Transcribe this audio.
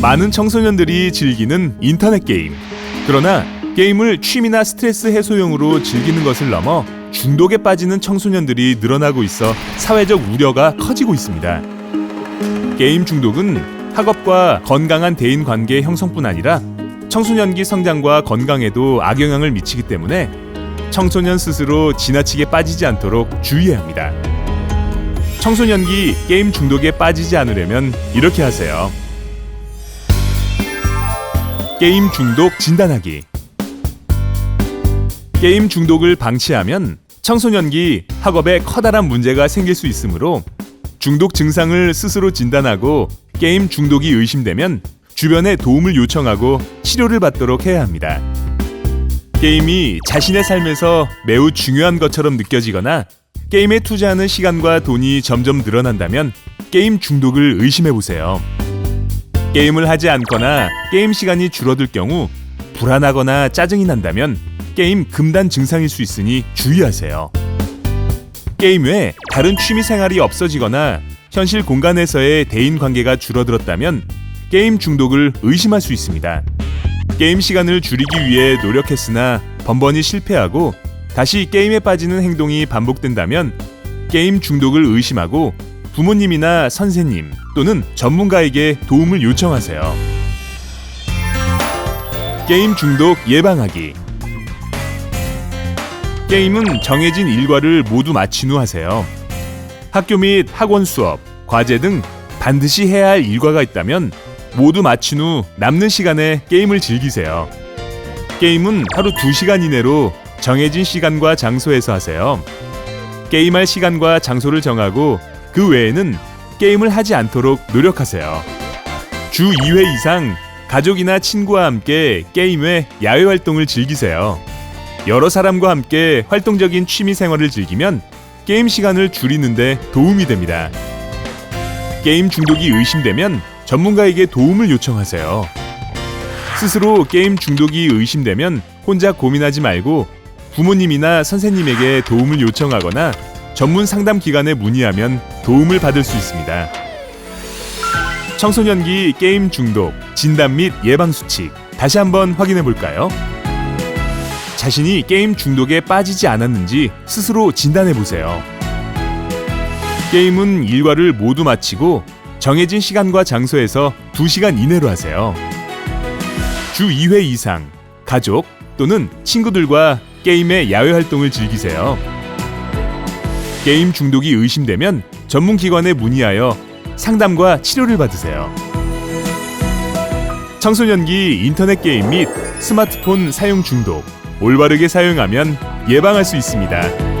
많은 청소년들이 즐기는 인터넷 게임. 그러나 게임을 취미나 스트레스 해소용으로 즐기는 것을 넘어 중독에 빠지는 청소년들이 늘어나고 있어 사회적 우려가 커지고 있습니다. 게임 중독은 학업과 건강한 대인 관계 형성뿐 아니라 청소년기 성장과 건강에도 악영향을 미치기 때문에 청소년 스스로 지나치게 빠지지 않도록 주의해야 합니다. 청소년기 게임 중독에 빠지지 않으려면 이렇게 하세요. 게임 중독 진단하기. 게임 중독을 방치하면 청소년기 학업에 커다란 문제가 생길 수 있으므로 중독 증상을 스스로 진단하고 게임 중독이 의심되면 주변에 도움을 요청하고 치료를 받도록 해야 합니다. 게임이 자신의 삶에서 매우 중요한 것처럼 느껴지거나 게임에 투자하는 시간과 돈이 점점 늘어난다면 게임 중독을 의심해 보세요. 게임을 하지 않거나 게임 시간이 줄어들 경우 불안하거나 짜증이 난다면 게임 금단 증상일 수 있으니 주의하세요. 게임 외 다른 취미 생활이 없어지거나 현실 공간에서의 대인 관계가 줄어들었다면 게임 중독을 의심할 수 있습니다. 게임 시간을 줄이기 위해 노력했으나 번번이 실패하고 다시 게임에 빠지는 행동이 반복된다면 게임 중독을 의심하고 부모님이나 선생님 또는 전문가에게 도움을 요청하세요. 게임 중독 예방하기 게임은 정해진 일과를 모두 마친 후 하세요. 학교 및 학원 수업, 과제 등 반드시 해야 할 일과가 있다면 모두 마친 후 남는 시간에 게임을 즐기세요. 게임은 하루 2시간 이내로 정해진 시간과 장소에서 하세요. 게임할 시간과 장소를 정하고 그 외에는 게임을 하지 않도록 노력하세요. 주 2회 이상 가족이나 친구와 함께 게임 외 야외 활동을 즐기세요. 여러 사람과 함께 활동적인 취미 생활을 즐기면 게임 시간을 줄이는데 도움이 됩니다. 게임 중독이 의심되면 전문가에게 도움을 요청하세요. 스스로 게임 중독이 의심되면 혼자 고민하지 말고 부모님이나 선생님에게 도움을 요청하거나 전문 상담 기관에 문의하면 도움을 받을 수 있습니다. 청소년기 게임 중독 진단 및 예방 수칙 다시 한번 확인해 볼까요? 자신이 게임 중독에 빠지지 않았는지 스스로 진단해 보세요. 게임은 일과를 모두 마치고 정해진 시간과 장소에서 2시간 이내로 하세요. 주 2회 이상 가족 또는 친구들과 게임의 야외 활동을 즐기세요. 게임 중독이 의심되면 전문 기관에 문의하여 상담과 치료를 받으세요. 청소년기 인터넷 게임 및 스마트폰 사용 중독 올바르게 사용하면 예방할 수 있습니다.